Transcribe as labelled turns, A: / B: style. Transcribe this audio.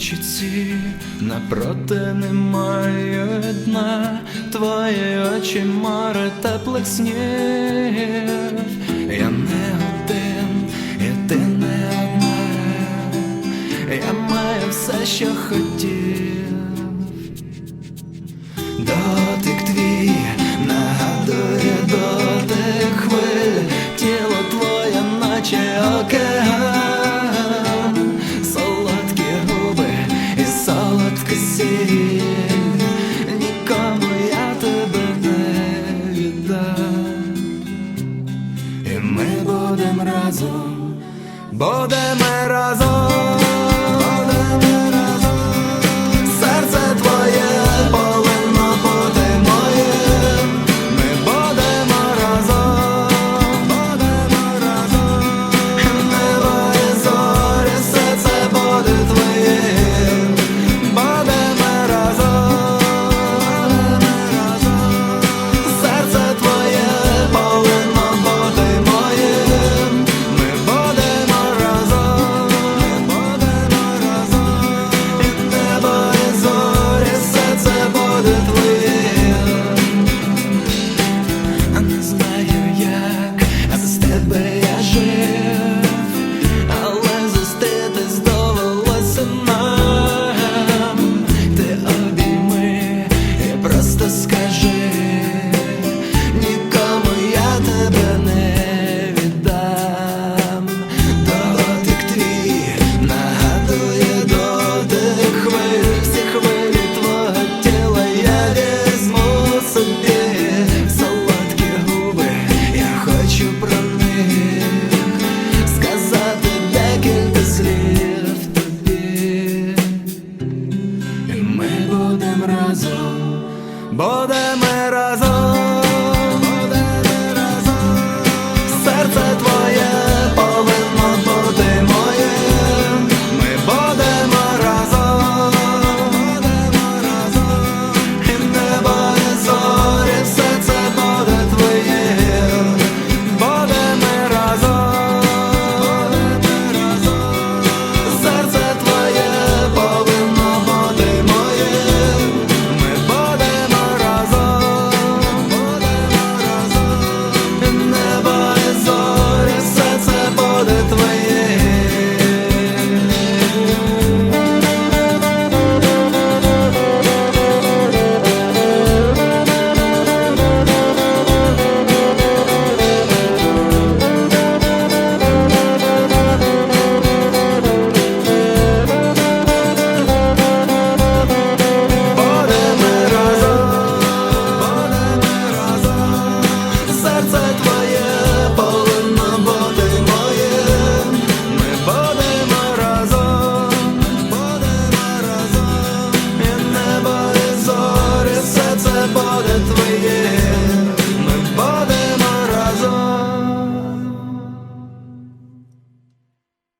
A: очі ці, напроти немає дна, твої очі море теплих снів. Я не один, і ти не одна, я маю все, що хотів. Дотик твій нагадує дотик хвиль, тіло твоє, наче окей. нікому я тебе не віддам, і ми будемо разом, будемо разом. будем разом, будемо. but